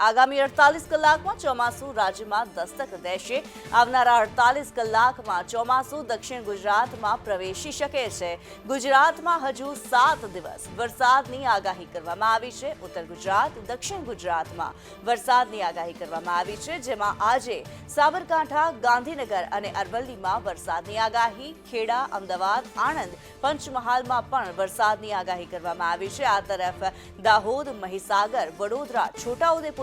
આગામી અડતાલીસ કલાકમાં ચોમાસું રાજ્યમાં દસ્તક દેશે. આવનારા અડતાલીસ કલાકમાં ચોમાસું દક્ષિણ ગુજરાતમાં પ્રવેશી શકે છે. ગુજરાતમાં હજુ સાત દિવસ વરસાદની આગાહી કરવામાં આવી છે. ઉત્તર ગુજરાત, દક્ષિણ ગુજરાતમાં વરસાદની આગાહી કરવામાં આવી છે. જેમાં આજે સાબરકાંઠા, ગાંધીનગર અને અરવલ્લીમાં વરસાદની આગાહી, ખેડા, અમદાવાદ, આણંદ પંચમહાલમાં પણ વરસાદની આગાહી કરવામાં આવી છે. આ તરફ દાહોદ, મહીસાગર, વડોદરા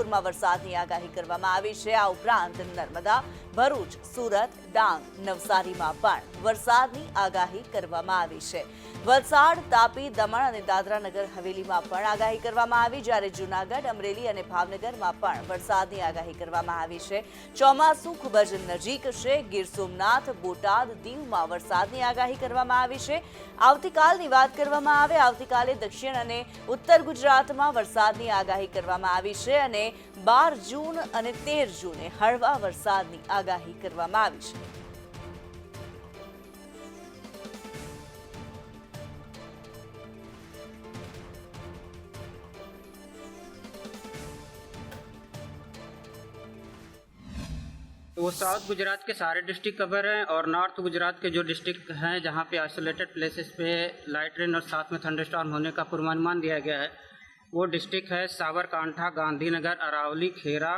છોટાઉદેપુરમાં વરસાદની આગાહી કરવામાં આવી છે. આ ઉપરાંત નર્મદા, ભરૂચ, સુરત, ડાંગ, નવસારીમાં પણ વરસાદની આગાહી કરવામાં આવી છે. વલસાડ, તાપી, દમણ અને દાદરા નગર હવેલીમાં પણ આગાહી કરવામાં આવી. જ્યારે જૂનાગઢ, અમરેલી અને ભાવનગરમાં પણ વરસાદની આગાહી કરવામાં આવી છે. ચોમાસું ખૂબ જ નજીક છે. ગીર સોમનાથ, બોટાદ દીવમાં વરસાદની આગાહી કરવામાં આવી છે. આવતીકાલની વાત કરવામાં આવે, આવતીકાલે દક્ષિણ અને ઉત્તર ગુજરાતમાં વરસાદની આગાહી કરવામાં આવી છે અને બાર જૂન અને તેર જૂને હળવા વરસાદની આગાહી કરવામાં આવી છે. वो साउथ गुजरात के सारे डिस्ट्रिक्ट कवर हैं और नॉर्थ गुजरात के जो डिस्ट्रिक्ट हैं, जहाँ पे आइसोलेटेड प्लेसेस पे लाइट रेन और साथ में थंडरस्टॉर्म होने का पूर्वानुमान दिया गया है, वो डिस्ट्रिक्ट है साबरकांठा गांधीनगर, अरावली, खेरा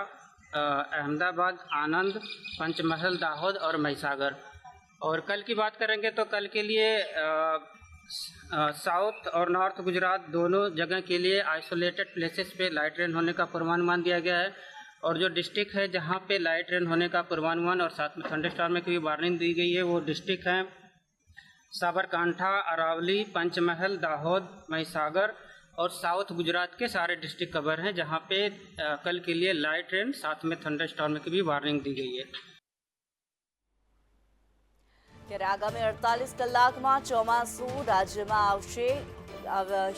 अहमदाबाद, आनंद, पंचमहल, दाहोद और महिसागर। और कल की बात करेंगे तो कल के लिए साउथ और नॉर्थ गुजरात दोनों जगह के लिए आइसोलेटेड प्लेसेस पे लाइट रेन होने का पूर्वानुमान दिया गया है। और जो डिस्ट्रिक्ट है जहाँ पे लाइट रेन होने का पूर्वानुमान और साथ में थंडरस्टॉर्म में की भी वार्निंग दी गई है वो डिस्ट्रिक्ट हैं साबरकांठा अरावली पंचमहल दाहोद महिसागर और साउथ गुजरात के सारे डिस्ट्रिक्ट कवर हैं जहाँ पे अ, कल के लिए लाइट रेन साथ में थंडरस्टॉर्म की भी वार्निंग दी गई है ત્યારે આગામી અડતાલીસ કલાકમાં ચોમાસું રાજ્યમાં આવશે આવ-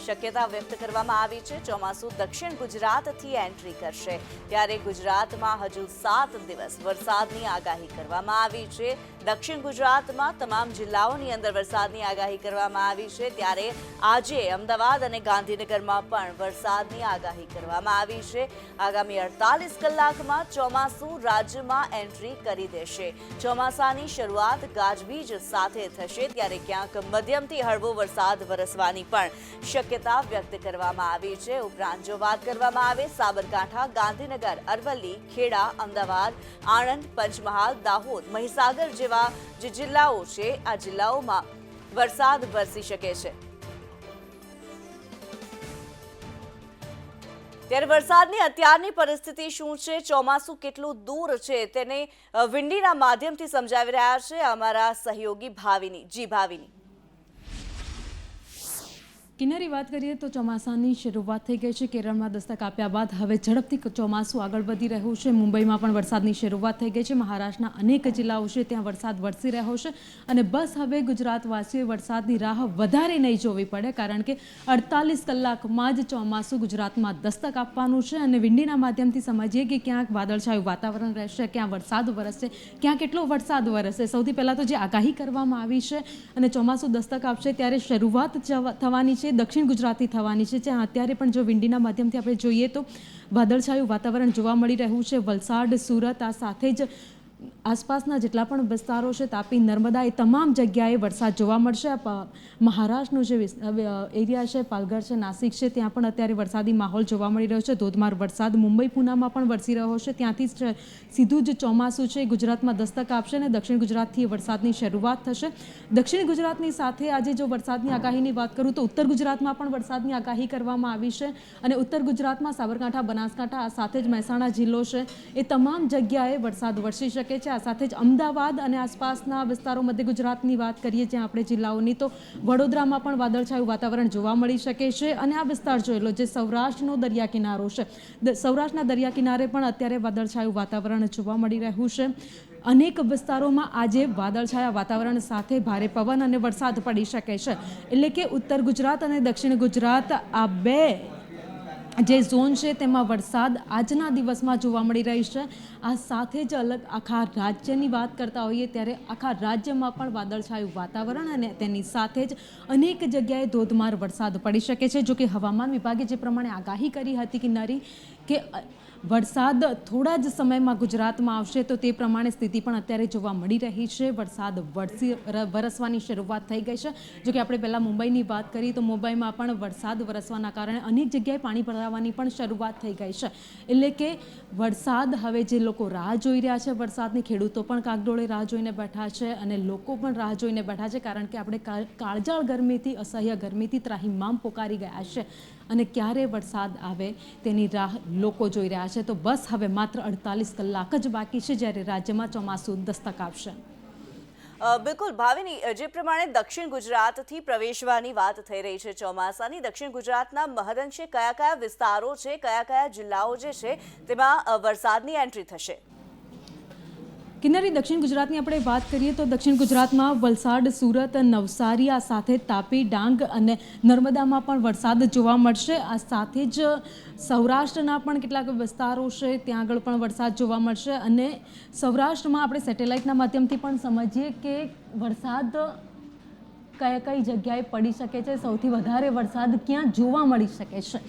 શક્યતા વ્યક્ત કરવામાં આવી છે. ચોમાસું દક્ષિણ ગુજરાતથી એન્ટ્રી કરશે. ત્યારે ગુજરાતમાં હજુ સાત દિવસ વરસાદની આગાહી કરવામાં આવી છે. દક્ષિણ ગુજરાતમાં તમામ જિલ્લાઓની અંદર વરસાદની આગાહી કરવામાં આવી છે. ત્યારે આજે અમદાવાદ અને ગાંધીનગરમાં પણ વરસાદની આગાહી કરવામાં આવી છે. આગામી અડતાલીસ કલાકમાં ચોમાસું રાજ્યમાં એન્ટ્રી કરી દેશે. ચોમાસાની શરૂઆત ગાજવીજ સાથે થશે. ત્યારે ક્યાંક મધ્યમથી હળવો વરસાદ વરસવાની પણ શક્યતા વ્યક્ત કરવામાં આવી છે. ઉપરાંત જો વાત કરવામાં આવે, સાબરકાંઠા, ગાંધીનગર, અરવલ્લી, ખેડા, અમદાવાદ, આણંદ, પંચમહાલ, દાહોદ, મહીસાગર જેવા જે જિલ્લાઓ છે, આ જિલ્લાઓમાં વરસાદ વરસી શકે છે. ત્યારે વરસાદની અત્યારની પરિસ્થિતિ શું છે? ચોમાસું કેટલું દૂર છે? તેને વિંડીના માધ્યમથી સમજાવી રહ્યા છે અમારા સહયોગી ભાવિની, જી ભાવિની. કિનારી વાત કરીએ તો ચોમાસાની શરૂઆત થઈ ગઈ છે. કેરળમાં દસ્તક આપ્યા બાદ હવે ઝડપથી ચોમાસું આગળ વધી રહ્યું છે. મુંબઈમાં પણ વરસાદની શરૂઆત થઈ ગઈ છે. મહારાષ્ટ્રના અનેક જિલ્લાઓ છે ત્યાં વરસાદ વરસી રહ્યો છે અને બસ હવે ગુજરાતવાસીઓએ વરસાદની રાહ વધારે નહીં જોવી પડે કારણ કે અડતાલીસ કલાકમાં જ ચોમાસું ગુજરાતમાં દસ્તક આપવાનું છે અને વિંડીના માધ્યમથી સમજીએ કે ક્યાંક વાદળછાયું વાતાવરણ રહેશે, ક્યાં વરસાદ વરસશે, ક્યાં કેટલો વરસાદ વરસશે. સૌથી પહેલાં તો જે આગાહી કરવામાં આવી છે અને ચોમાસું દસ્તક આપશે ત્યારે શરૂઆત થવાની છે દક્ષિણ ગુજરાતથી થવાની છે. જ્યાં અત્યારે પણ જો વિંડીના માધ્યમથી આપણે જોઈએ તો વાદળછાયું વાતાવરણ જોવા મળી રહ્યું છે. વલસાડ, સુરત, આ સાથે જ આસપાસના જેટલા પણ વિસ્તારો છે, તાપી, નર્મદા, એ તમામ જગ્યાએ વરસાદ જોવા મળશે. મહારાષ્ટ્રનો જે એરિયા છે, પાલઘર છે, નાસિક છે, ત્યાં પણ અત્યારે વરસાદી માહોલ જોવા મળી રહ્યો છે. ધોધમાર વરસાદ મુંબઈ, પુનામાં પણ વરસી રહ્યો છે. ત્યાંથી જ સીધું જ ચોમાસું છે, ગુજરાતમાં દસ્તક આપશે અને દક્ષિણ ગુજરાતથી વરસાદની શરૂઆત થશે. દક્ષિણ ગુજરાતની સાથે આજે જો વરસાદની આગાહીની વાત કરું તો ઉત્તર ગુજરાતમાં પણ વરસાદની આગાહી કરવામાં આવી છે અને ઉત્તર ગુજરાતમાં સાબરકાંઠા, બનાસકાંઠા સાથે જ મહેસાણા જિલ્લો છે. એ તમામ જગ્યાએ વરસાદ વરસી શકે છે. આ સાથે જ અમદાવાદ અને આસપાસના વિસ્તારો મધ્ય ગુજરાતની વાત કરીએ જ્યાં આપણે જિલ્લાઓની, તો વડોદરામાં પણ વાદળછાયું વાતાવરણ જોવા મળી શકે છે અને આ વિસ્તાર જોઈ લો જે સૌરાષ્ટ્રનો દરિયા કિનારો છે. સૌરાષ્ટ્રના દરિયા કિનારે પણ અત્યારે વાદળછાયું વાતાવરણ જોવા મળી રહ્યું છે. અનેક વિસ્તારોમાં આજે વાદળછાયા વાતાવરણ સાથે ભારે પવન અને વરસાદ પડી શકે છે. એટલે કે ઉત્તર ગુજરાત અને દક્ષિણ ગુજરાત આ બે જે ઝોન છે તેમાં વરસાદ આજના દિવસમાં જોવા મળી રહી છે. આ સાથે જ અલગ આખા રાજ્યની વાત કરતા હોઈએ ત્યારે આખા રાજ્યમાં પણ વાદળછાયું વાતાવરણ અને તેની સાથે જ અનેક જગ્યાએ ધોધમાર વરસાદ પડી શકે છે. જો કે હવામાન વિભાગે જે પ્રમાણે આગાહી કરી હતી કે નરી કે વરસાદ થોડા જ સમયમાં ગુજરાતમાં આવશે તો તે પ્રમાણે સ્થિતિ પણ અત્યારે જોવા મળી રહી છે. વરસાદ વરસી વરસવાની શરૂઆત થઈ ગઈ છે. જો કે આપણે પહેલાં મુંબઈની વાત કરી તો મુંબઈમાં પણ વરસાદ વરસવાના કારણે અનેક જગ્યાએ પાણી ભરાવાની પણ શરૂઆત થઈ ગઈ છે. એટલે કે વરસાદ હવે જે લોકો રાહ જોઈ રહ્યા છે, વરસાદની ખેડૂતો પણ કાગડોળે રાહ જોઈને બેઠા છે અને લોકો પણ રાહ જોઈને બેઠા છે કારણ કે આપણે કાળજાળ ગરમીથી, અસહ્ય ગરમીથી ત્રાહિમામ પોકારી ગયા છે. અને ક્યારે વરસાદ આવે તેની રાહ લોકો જોઈ રહ્યા છે. તો બસ હવે માત્ર અડતાલીસ કલાક જ બાકી છે જ્યારે રાજ્યમાં ચોમાસું દસ્તક આપશે. બિલકુલ ભાવિની જે પ્રમાણે દક્ષિણ ગુજરાતથી પ્રવેશવાની વાત થઈ રહી છે ચોમાસાની, દક્ષિણ ગુજરાતના મહદઅંશે કયા કયા વિસ્તારો છે, કયા કયા જિલ્લાઓ જે છે, તેમાં વરસાદની એન્ટ્રી થશે. કિન્નરી દક્ષિણ ગુજરાતની આપણે વાત કરીએ તો દક્ષિણ ગુજરાતમાં વલસાડ, સુરત, નવસારી, આ સાથે તાપી, ડાંગ અને નર્મદામાં પણ વરસાદ જોવા મળશે. આ સાથે જ સૌરાષ્ટ્રના પણ કેટલાક વિસ્તારો છે, ત્યાં આગળ પણ વરસાદ જોવા મળશે. અને સૌરાષ્ટ્રમાં આપણે સેટેલાઇટના માધ્યમથી પણ સમજીએ કે વરસાદ કયા કઈ જગ્યાએ પડી શકે છે, સૌથી વધારે વરસાદ ક્યાં જોવા મળી શકે છે.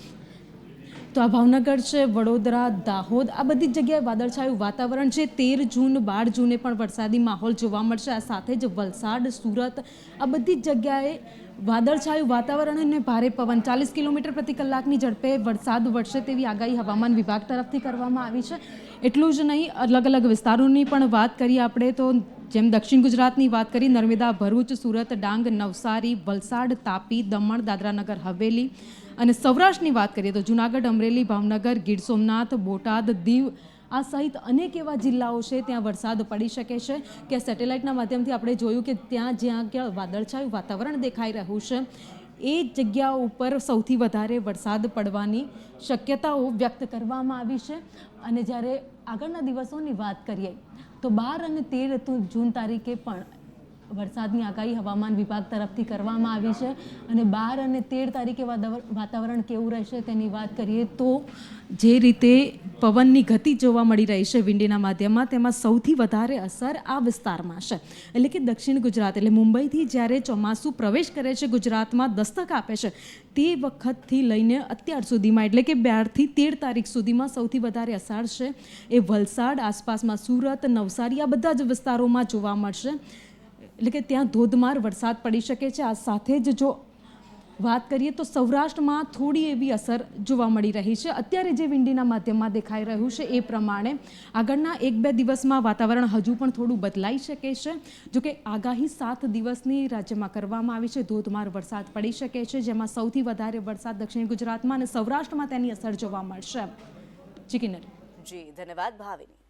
તો આ ભાવનગર છે, વડોદરા, દાહોદ, આ બધી જગ્યાએ વાદળછાયું વાતાવરણ છે. તેર જૂન, બાર જૂને પણ વરસાદી માહોલ જોવા મળશે. આ સાથે જ વલસાડ, સુરત, આ બધી જગ્યાએ વાદળછાયું વાતાવરણ અને ભારે પવન. ચાલીસ કિલોમીટર પ્રતિ કલાકની ઝડપે વરસાદ વરસે તેવી આગાહી હવામાન વિભાગ તરફથી કરવામાં આવી છે. એટલું જ નહીં અલગ અલગ વિસ્તારોની પણ વાત કરીએ આપણે તો જેમ દક્ષિણ ગુજરાતની વાત કરી, નર્મદા, ભરૂચ, સુરત, ડાંગ, નવસારી, વલસાડ, તાપી, દમણ, દાદરાનગર, હવેલી અને સૌરાષ્ટ્રની વાત કરીએ તો જુનાગઢ, અમરેલી, ભાવનગર, ગીર સોમનાથ, બોટાદ, દીવ આ સહિત અનેક એવા જિલ્લાઓ છે ત્યાં વરસાદ પડી શકે છે કે સેટેલાઇટના માધ્યમથી આપણે જોયું કે ત્યાં જ્યાં ક્યાં વાદળછાયું વાતાવરણ દેખાઈ રહ્યું છે. એ જગ્યાઓ ઉપર સૌથી વધારે વરસાદ પડવાની શક્યતાઓ વ્યક્ત કરવામાં આવી છે. અને જ્યારે આગળના દિવસોની વાત કરીએ, તો બાર અને તેર જૂન તારીખે પણ વરસાદની આગાહી હવામાન વિભાગ તરફથી કરવામાં આવી છે અને બાર અને તેર તારીખે વાતાવર- વાતાવરણ કેવું રહેશે તેની વાત કરીએ તો જે રીતે પવનની ગતિ જોવા મળી રહી છે વિંડીના માધ્યમમાં, તેમાં સૌથી વધારે અસર આ વિસ્તારમાં છે. એટલે કે દક્ષિણ ગુજરાત, એટલે મુંબઈથી જ્યારે ચોમાસું પ્રવેશ કરે છે ગુજરાતમાં દસ્તક આપે છે, તે વખતથી લઈને અત્યાર સુધીમાં, એટલે કે બારથી તેર તારીખ સુધીમાં સૌથી વધારે અસર છે. એ વલસાડ, આસપાસમાં સુરત, નવસારી આ બધા જ વિસ્તારોમાં જોવા મળશે. એટલે કે ત્યાં ધોધમાર વરસાદ પડી શકે છે. આ સાથે જ જો વાત કરીએ તો સૌરાષ્ટ્રમાં થોડી એવી અસર જોવા મળી રહી છે. અત્યારે જે વિંડીના માધ્યમમાં દેખાઈ રહ્યું છે એ પ્રમાણે આગળના એક બે દિવસમાં વાતાવરણ હજુ પણ થોડું બદલાઈ શકે છે. જો કે આગાહી સાત દિવસની રાજ્યમાં કરવામાં આવી છે. ધોધમાર વરસાદ પડી શકે છે, જેમાં સૌથી વધારે વરસાદ દક્ષિણ ગુજરાતમાં અને સૌરાષ્ટ્રમાં તેની અસર જોવા મળશે. ચિકિનરી જી, ધન્યવાદ, ભાવિની.